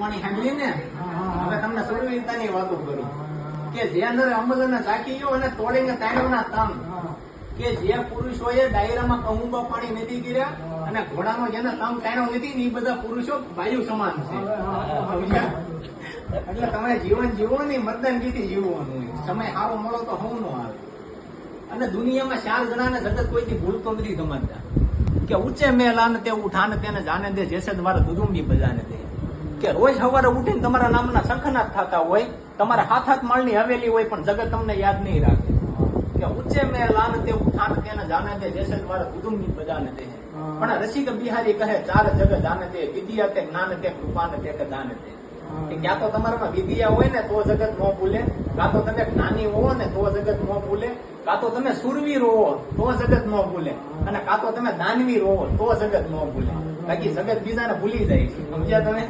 વાણી સાંભળી ને હવે તમને સુરવીરતાની વાતો કરું. કે જે અંદર અમલને ચાકી ગયો અને તોડીને તાણ્યોના તમ. કે જે પુરુષોએ ડાયરામાં કહુંબા પાણી નથી ગીર્યા અને ઘોડાનો જેને તમ તાણ્યો નથી ને એ બધા પુરુષો વાયુ સમાન છે. એટલે તમે જીવન જીવો ને મતદાનગીથી જીવવાનું સમય સારો મળો તો હું નો આવે. અને દુનિયામાં ચાર જણાને જગત કોઈથી ભૂલતો નથી સમજતા. કે ઊંચે મેલાન તે ઉઠાને તેને જાને દે જેસે દ્વારા દુદુંબી બજાને દે. કે રોજ સવારે ઉઠીને તમારા નામના શંખનાદ થતા હોય તમારા હાથ હાથ માળની હવેલી હોય પણ જગત તમને યાદ નહીં રાખે. કે ઉચ્ચે મેં લાન તે ઉઠાન તેને જાણે તે જેસે તમારા દુદુંબી બજાને દે પણ રસિક બિહારી કહે ચાર જગ જાને તે વિદ્યા તે જ્ઞાન તે કૃપાન તે કે જાને તે. કે ક્યાં તો તમારામાં વિદ્યા હોય ને તો જગત ન ભૂલે કાં તો તમે જ્ઞાની હો ને તો જગત ન ભૂલે કાં તો તમે સુરવી રોવો તો જગત ન ભૂલે. અને કાં તો તમે દાનવી રોવો તો જગત ન ભૂલે. બાકી જગત બીજાને ભૂલી જાય છે. સમજ્યા તમે.